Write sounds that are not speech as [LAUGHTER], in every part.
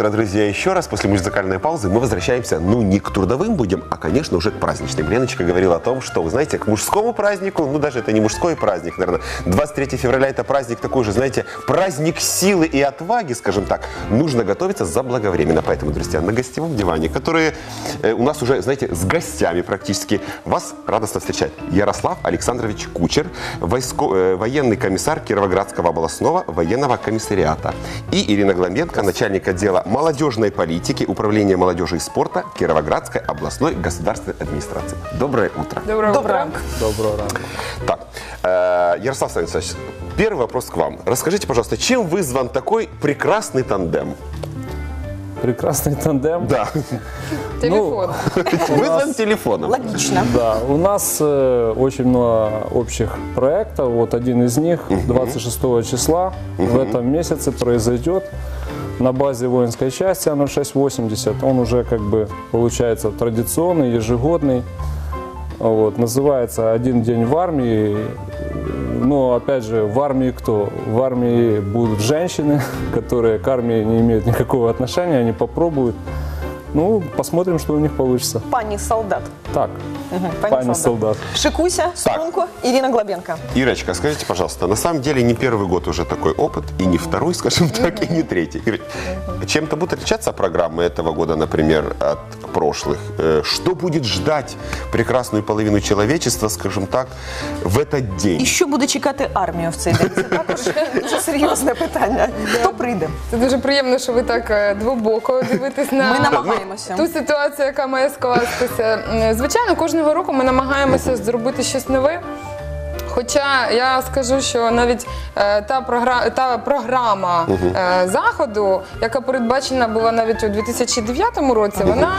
утро, друзья. Еще раз после музыкальной паузы мы возвращаемся, ну, не к трудовым будем, а, конечно, уже к праздничным. Леночка говорила о том, что, вы знаете, к мужскому празднику, ну, даже это не мужской праздник, наверное, 23 февраля это праздник такой же, знаете, праздник силы и отваги, скажем так. Нужно готовиться заблаговременно. Поэтому, друзья, на гостевом диване, которые э, у нас уже, знаете, с гостями практически, вас радостно встречать. Ярослав Александрович Кучер, войско- э, военный комиссар Кировоградского областного военного комиссариата. И Ирина Гламбенко, начальник отдела молодежной политики Управления молодежи и спорта Кировоградской областной государственной администрации. Доброе утро. Доброго Доброго утра. Доброго ранку. Так, э, Ярослав Станиславович, первый вопрос к вам. Расскажите, пожалуйста, чем вызван такой прекрасный тандем? Прекрасный тандем. Да, [LAUGHS] Телефон. [LAUGHS] вызван телефоном. Логично. Да, у нас э, очень много общих проектов. Вот один из них 26 числа в этом месяце произойдет на базе воинской части 0680. Он уже как бы получается традиционный, ежегодный. Вот, называется «Один день в армии». Но, опять же, в армии кто? В армии будут женщины, [LAUGHS] которые к армии не имеют никакого отношения, они попробуют. Ну, посмотрим, что у них получится. Пані солдат. Так, Мгм, пані солдат. Шикуйся, струнко, Ірина Глабенко. Ирочка, скажите, пожалуйста, на самом деле не первый год уже такой опыт, и не второй, скажем [LAUGHS] так, и не третий. Ир, Чем-то будут отличаться программы этого года, например, от прошлых? Э, Что будет ждать прекрасную половину человечества, скажем так, в этот день? І що буде чекати армію в цей день? [LAUGHS] Це також дуже серйозне питання. Хто прийде? Це дуже приємно, що ви так е, двобоко дивитесь на Ми намагаємося. ту ситуацію, яка має скластися. М, Звичайно, Кожного року ми намагаємося зробити щось нове. Хоча я скажу, що навіть е, та, програ... та програма е, заходу, яка передбачена була навіть у 2009 році, вона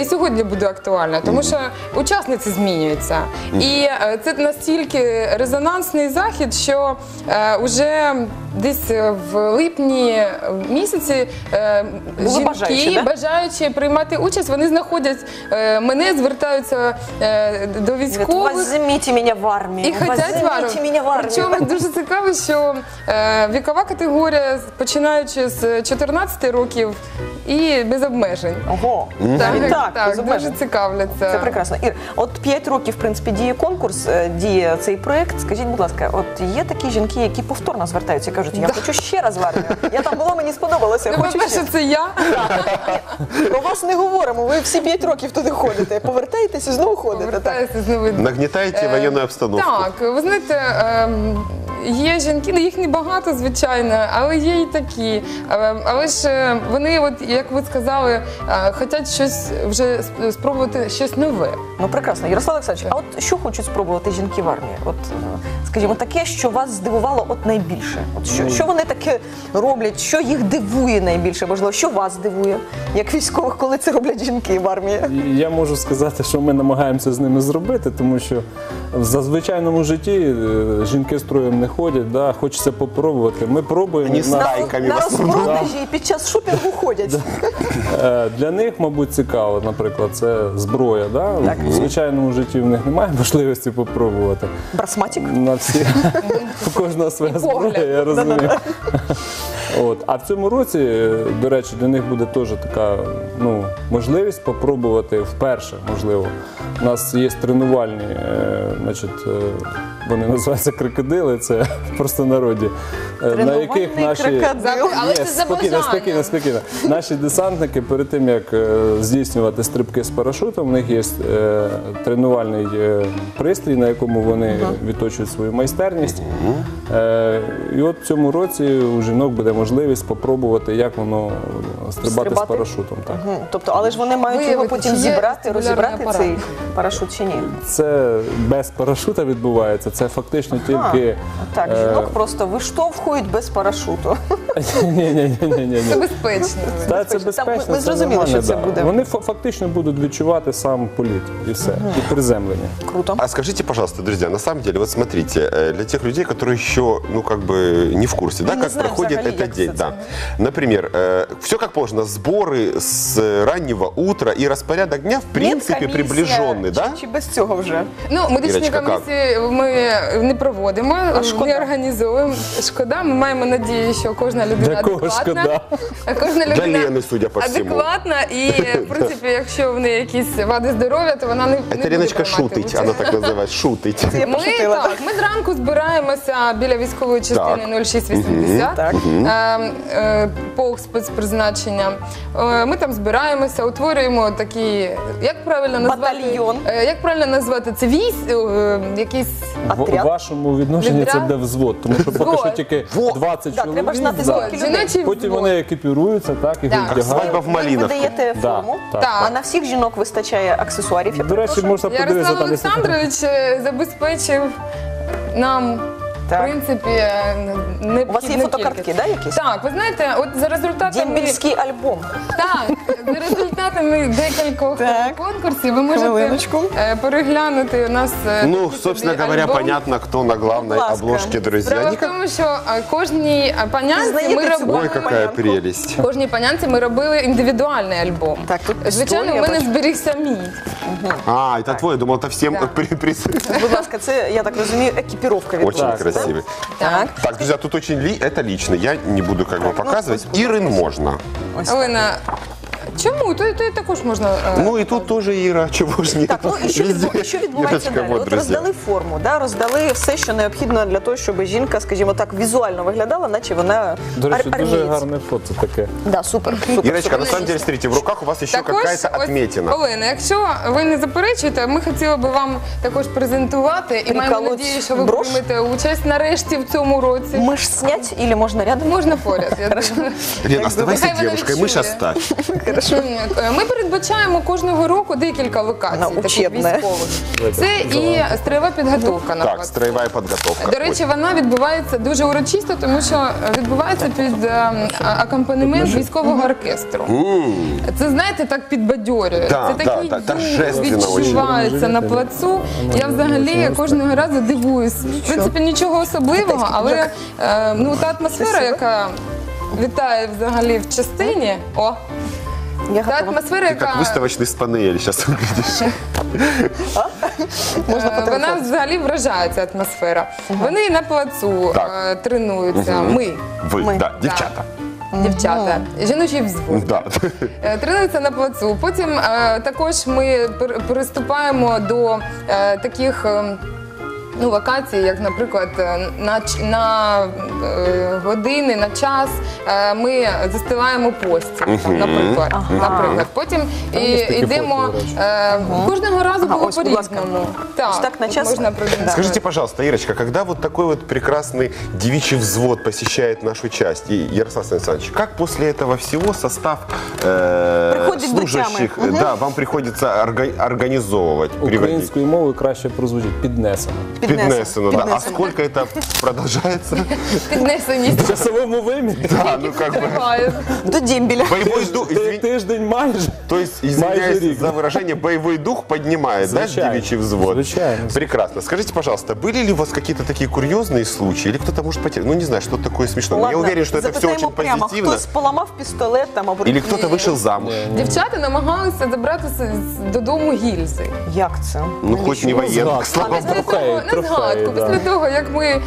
і сьогодні буде актуальна, тому що учасниці змінюються. І е, це настільки резонансний захід, що е, уже десь е, в липні місяці е, жінки бажаючі, да? приймати участь, вони знаходять е, мене, звертаються е, до військових. Возьміть мене в армію. І хотять в армію. Возьміть мене в армію. Причому дуже цікаво, що е, вікова категорія, починаючи з 14 років і без обмежень. Ого, Так, так, так, дуже обмежень. цікавляться. Це прекрасно. Ір, от 5 років, в принципі, діє конкурс, е, діє цей проект. Скажіть, будь ласка, от є такі жінки, які повторно звертаються і кажуть, я хочу ще раз в армію. Я там була, мені сподобалося. Ну, Хочу по-перше, це я. Про вас не говоримо. Ви всі 5 років туди ходите. Повертаєтесь і знову ходите. Так. Повертаюся знову. Нагнітаєте воєнну обстановку? Так, ви знаєте, ем, є жінки, ну їх небагато, звичайно, але є і такі. Е, Але ж е, вони, от як ви сказали, е, хочуть щось вже спробувати щось нове. Ну прекрасно, Ярослав Олександрович, а от що хочуть спробувати жінки в армії? От скажімо, таке, що вас здивувало от найбільше. От що, що вони таке роблять, що їх дивує найбільше? Можливо, що вас дивує, як військових, коли це роблять жінки в армії? Я можу сказати, що ми намагаємося з ними зробити, тому що в зазвичайному житті жінки строєм не ходять, да, хочеться попробувати. Ми пробуємо. Вони на- стайками на в основному. розпродажі і під час шопінгу ходять. Е, Для них, мабуть, цікаво, наприклад, це зброя. Да? В звичайному житті в них немає можливості попробувати. Брасматик. На всі [LAUGHS] у кожного своя зброя, я розумію. От. А в цьому році, до речі, для них буде теж така ну, можливість попробувати вперше, можливо. У нас є тренувальні, е, значить, е, вони називаються крокодили, це [LAUGHS] в простонароді, на яких Тренувальний наші крокодил. Але це спокійно, спокійно, спокійно. Наші десантники перед тим як е, здійснювати стрибки з парашутом, у них є е, тренувальний е, пристрій, на якому вони відточують свою майстерність. Е, і от в цьому році у жінок буде можливість спробувати, як воно стрибати, Стрибати? з парашутом. Так. Мгм. Тобто, але ж вони мають його Виявити, потім чи є зібрати, вестибулярний розібрати апарат. цей парашут чи ні. Це без парашута відбувається. Це фактично тільки так, е, жінок просто виштовхують без парашуту. ні, ні, ні, ні, ні. Це безпечно. Та, це безпечно. Там безпечно. ми це зрозуміли, нормально, що це да. буде. Вони фа- фактично будуть відчувати сам політ і все, і приземлення. Круто. А скажите, пожалуйста, друзья, на самом деле, вот смотрите, э, для тех людей, которые еще, ну, как бы не в курсе, Мы да, не как знаем проходит взагалі, этот як день, це да. Например, все как положено, сборы с раннего утра и распорядок дня, в принципе, Медкомісія, приближенный, да? Чи, чи без цього вже? Ну, медичні Ірочка, комісії ми не проводимо, шкода. не організовуємо. Шкода, шкода. Ми маємо надію, що кожна людина Для кого адекватна. шкода? А кожна Для людина Лены, судя по всему. адекватна. І, [LAUGHS] в принципі, якщо в неї якісь вади здоров'я, то вона не, не Это буде Леночка приймати шутить, участь. она так называет, шутить. Я Ми пошутила. так, ми зранку збираємося біля військової частини 0680, Так. е, е, полк спецпризначення. Е, Ми там збираємося, утворюємо такі, як правильно назвати? Батальйон. Е, Як правильно назвати це військ, е, якийсь В Отряд. вашому відношенні це Відряд? буде взвод, тому що поки Взвод. що тільки Во. 20 Да, чоловік. треба ж знати, да. скільки людей. жіночий Потім вони екіпіруються, так, і Да. Вдягають. свадьба в Ви Малиновке. видаєте Да, форму, так. Так. а на всіх жінок вистачає аксесуарів. Я До речі, перепрошую. можна подивитися Ярослав там. Олександрович е, забезпечив нам. Так. В принципі, е, необхідну У вас є фотокартки, кількість. да, якісь? Так, ви знаєте, от за результатами Дембільський альбом. Так, за результатами декількох Так. конкурсів ви можете Хвилиночку. е, переглянути у нас. е, Ну, такий собственно собі говоря, альбом. понятно, кто на главной ласка. обложке, друзья. Справа в Никак- тому, що е, кожній е, панянці ми Знаєте цю робили. Ой, какая Понятно. прелесть. Кожній панянці ми робили індивідуальний альбом. Так, тут Звичайно, історія, в мене бачу. зберігся мій. А, это твой, я думал, это всем Да. [LAUGHS] при- при- Будь ласка, це, я так розумію, екіпіровка від Очень вас, да? красивый. Так. Так, друзья, тут очень ли, это лично. Я не буду как бы ну, показывать. Ирин можно. Ось. Олена, чому? То, то також можна. е, Ну и тут тоже Ира, чего ж нет. Так, ну і що, Везде. відбу... що відбувається далі? От роздали форму, да? роздали все, що необхідно для того, щоб жінка, скажімо так, візуально виглядала, наче вона До речі, ар- дуже армієць. гарне фото таке. Да, супер, супер. Ирочка, супер. на самом деле, смотрите, в руках у вас еще какая-то ось, отметина. Олена, якщо ви не заперечуєте, ми хотіли би вам також презентувати і маємо Приколоть надію, що ви брошь? приймете участь нарешті в цьому році. Миш снять или можна рядом? Можна поряд. Я думаю. Лен, оставайся Нехай вона девушкой, мышь відчує. [LAUGHS] оставь. Е, Ми передбачаємо кожного року декілька локацій Вона таких учебна. військових. Це і строєва підготовка на Так, плацу. строевая подготовка. До речі, вона відбувається дуже урочисто, тому що відбувається під е, а- акомпанемент військового оркестру. Це знаєте, так підбадьорює. Да, Це да, такий да, відчувається на плацу. Я взагалі кожного разу дивуюсь. В принципі, нічого особливого, але е, ну та атмосфера, яка вітає взагалі в частині. О, Я та готова. атмосфера, Ты как яка выставочный спанель сейчас выглядишь. Можна Е, Вона потрапити. взагалі вражає ця атмосфера. Вони на плацу Так. е, тренуються. Ми, Вы, Мы. да, девчата. дівчата, жіночий взвод. Да. Е, Тренуються на плацу. Потім е, також ми пер- переступаємо до е, таких. е, Ну, локації, як, наприклад, е, на, ч- на е, години, на час е, ми застилаємо постіль, там, наприклад. наприклад. Потім і, є такі йдемо фото, до речі. е, кожного разу Ага, було ось, будь ласка. по-різному. Ось так на от час? можна презентувати. Скажите, пожалуйста, Ирочка, когда вот такой вот прекрасный девичий взвод посещает нашу часть, и Ярослав Александрович, как после этого всего состав э, Приходит служащих, дутями. э, да, вам приходится орга- организовывать, приводить? Українською мовою краще прозвучить піднесено. Піднесено, да. А Піднесено. сколько это продолжается? Піднесеність В часовому вимірі Да, ну как бы. триває. До дембеля. Боевой дух, Ти- извини- тиждень майже. то есть, Майже извиняюсь рік. за выражение, боевой дух поднимает, да, Звичайно. девичий взвод? Звичайно. Прекрасно. Скажите, пожалуйста, были ли у вас какие-то такие курьезные случаи? Или кто-то может потерять? Ну, не знаю, что такое смешно. Я уверен, что это все запитаємо очень прямо, позитивно. Хтось поламав пістолет там або Или кто-то вышел замуж. Дівчата намагалися забрати з- з- додому гільзи. Як це? Ну, хоть не военных, згадка. слава Після богу. Трофеї, того, на трофеї, згадку, після того, як ми е,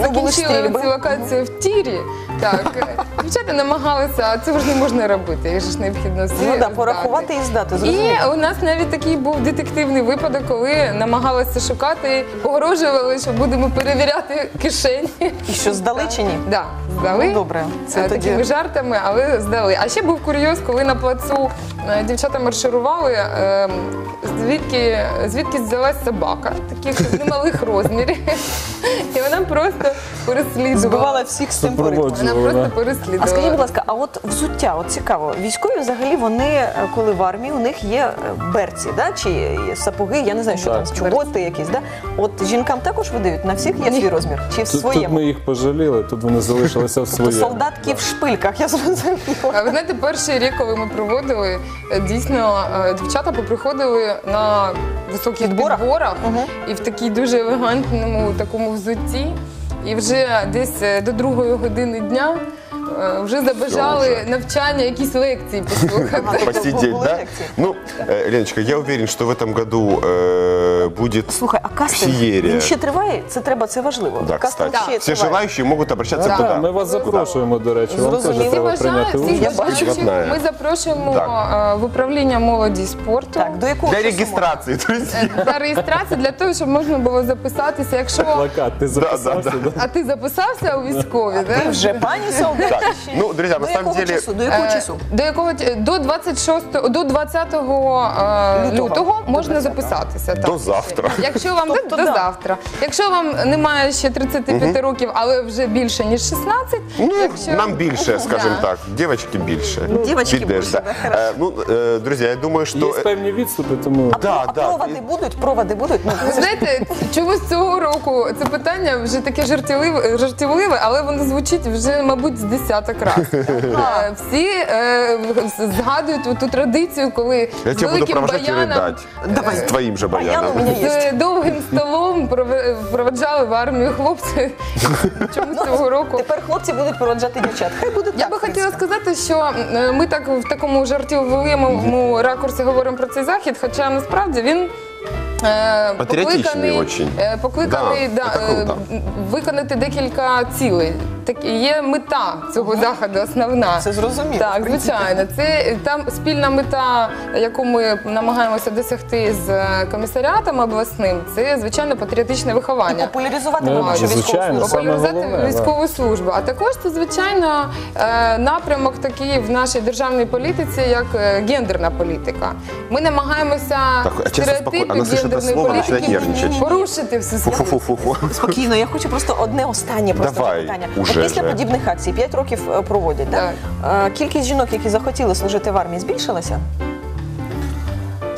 закінчили стрільби. цю локацію в тірі, так, дівчата намагалися, а цього ж не можна робити, їх же ж необхідно всі Ну так, здати. порахувати і здати, І у нас навіть такий був детективний випадок, коли намагалися шукати, погрожували, що будемо перевіряти кишені. І що, здали чи ні? Да, здали. Ну, добре. Це Е, тоді- такими жартами, але здали. А ще був курйоз, коли на плацу е, дівчата марширували, е, звідки, звідки взялась собака, таких немалих розмірів. [LAUGHS] І вона просто переслідувала. Збивала всіх з цим. Вона Супроводжувала. просто да. переслідувала. А скажіть, будь ласка, а от взуття, от цікаво, військові взагалі вони, е, коли в армії, у них є е, берці, да? чи є сапоги, я не знаю, що Так. там, чоботи якісь, да? От жінкам також видають, на всіх є свій розмір, чи в Тут, тут своєму? ми їх пожаліли, тут вони залишилися в То своєму. солдатки в шпильках, я зрозуміла. А Ви знаєте, перший рік, коли ми проводили, е, дійсно е, дівчата поприходили на високих Підборах? підборах Мгм. і в такій дуже елегантному такому взутті. І вже десь е, до другої години дня е, вже забажали навчання, якісь лекції послухати. [LAUGHS] Посидеть, Было да? лекции. Ну, э, Леночка, я уверен, что в этом году э, будет Слухай, а кастинг феерия. він ще триває? Це треба, це важливо. Да, кастинг кстати. ще Все триває. желающие могут обращаться Да. туда. Ми вас запрошуємо, до речі. Вам теж Зрозуміло. треба Всі прийняти бажаю- всіх участь. бажаючих Почетная. ми запрошуємо Так. е, в управління молоді і спорту. Так, до якого Для часу регистрации, друзья. Е, Для реєстрації для того, щоб можна було записатися. Якщо Плакат, ти записався? да. да? а ти записався у військові, можна? да? Вже пані солдат. Так, ну, друзья, на До самом якого деле... часу? До якого Е, часу? До якого т- до 26 до 20 е, Лютого. можна 20-го. записатися. До завтра. Якщо вам Тобто, до да. завтра. Якщо вам немає ще 35 років, але вже більше ніж 16, Ну, якщо нам більше, скажем Да. так. Девочки більше. Девочки Підеш, більше, да. да, хорошо. Е, Ну, е, друзі, я думаю, що... Є певні відступи, тому Да, а да. проводи будуть? Проводи будуть? Ну, Ви знаєте, чомусь цього року це питання вже таке жартівливе, жартівливе, але воно звучить вже, мабуть, з десяток разів. [LAUGHS] Е, Всі е, згадують ту традицію, коли Я з тебе буду великим провожать и баяном, рыдать. Давай. С твоим же у баяном. з довгим столом прове- проведжали в армію хлопці. Чомусь цього року. Тепер хлопці будуть проводжати дівчат. Хай буде так. Я би в хотіла принципі. сказати, що е, ми так в такому жартівливому ракурсі говоримо про цей захід, хоча насправді він. Е, Патріотичний покликаний, очень. е, покликаний Да, да, це е, круто. виконати декілька цілей. Так є мета цього заходу, основна. Це зрозуміло, в Так, принципі. звичайно. Це там спільна мета, яку ми намагаємося досягти з е, комісаріатом обласним. Це звичайно патріотичне виховання. Популяризувати Ну, нашу військову звичайно, службу. саме популяризувати головне, да. військову службу. А також це звичайно е, напрямок такий в нашій державній політиці, як е, гендерна політика. Ми намагаємося Так, а чесно, слышить це гендерної слово, починає політики нервничати. порушити світу. Фу-фу-фу-фу. Спокійно, я хочу просто одне останнє просто Давай, запитання. уже От після же. подібних акцій 5 років е, проводять. Да? Е, Кількість жінок, які захотіли служити в армії, збільшилася?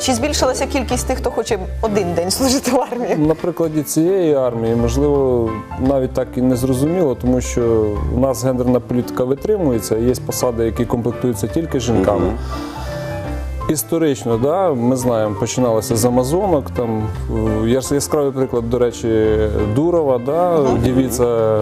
Чи збільшилася кількість тих, хто хоче один день служити в армії? на прикладі цієї армії, можливо, навіть так і не зрозуміло, тому що у нас гендерна політика витримується, є посади, які комплектуються тільки жінками. Історично, да, ми знаємо, починалося з Амазонок. Там е, яс- яскравий приклад, до речі, Дурова, да, дівіця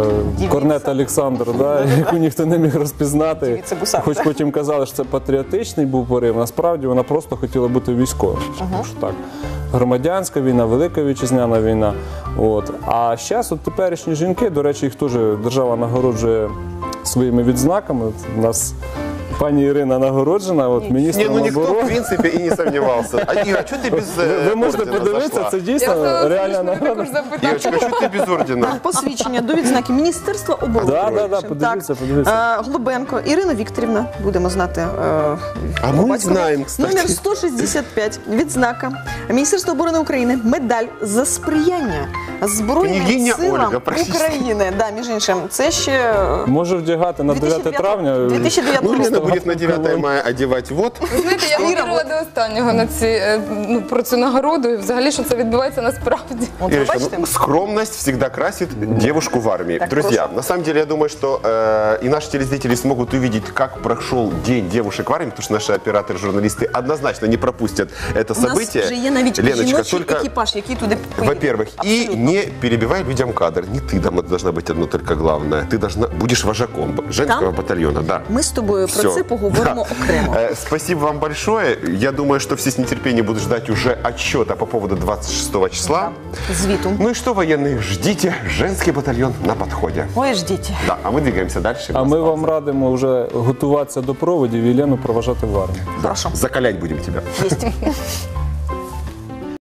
Корнет Олександр, да, яку ніхто не міг розпізнати. Хоч потім казали, що це патріотичний був порив. Насправді вона просто хотіла бути військовою. Тому що так, громадянська війна, велика вітчизняна війна. От. А зараз от теперішні жінки, до речі, їх теж держава нагороджує своїми відзнаками. У нас пані Ірина нагороджена, от Не, міністром ну никто, в оборони. принципе, и не сомневался. А, Ира, что ты без Ви, э, ви можете ордена подивитися, зашла? це Я дійсно просто реальна смішно нагорода. також запитання. Девочка, что ты без ордена? Посвідчення до відзнаки Міністерства оборони. Да, да, да, Так. подивіться, подивіться. Е, Глобенко Ірина Вікторівна, будемо знати. е, А по мы батькові. знаем, кстати. Номер 165. Відзнака Міністерства оборони України. Медаль за сприяння Збройним Княгиня силам Ольга, простите. України. Да, між іншим, це ще е, Може вдягати на 9 травня. 2009 Ну, Лена року. будет на 9 мая одевать вот. Ви знаєте, я вірила до останнього на ці е, ну про цю нагороду і взагалі, що це відбувається насправді. От ви Ирочка, бачите? ну, скромность всегда красит девушку в армии. Так, Друзья, прошу. на самом деле я думаю, что э, и наши телезрители смогут увидеть, как прошел день девушек в армии, потому что наши операторы, журналисты однозначно не пропустят это У нас событие. вже є навіть Леночка, жіночий только екіпаж, який туди поїде. Во-первых, и Абсолютно. не перебивай людям кадр. Не ты там должна быть одно только главное. Ты должна будешь вожаком женского Там? батальона, да. Ми з тобою про Всё. це поговоримо Да. окремо. Э, Спасибо вам большое. Я думаю, что все с нетерпением будут ждать уже отчета по поводу 26 числа. Звіту. Ну и что, военные, ждите женский батальон на подходе. Ой, ждіть. Да, а мы двигаемся дальше. А ми вам радимо вже готуватися до проводів і Лену проважати в армію. Хорошо. Закалять будем тебя. Єсть. [LAUGHS]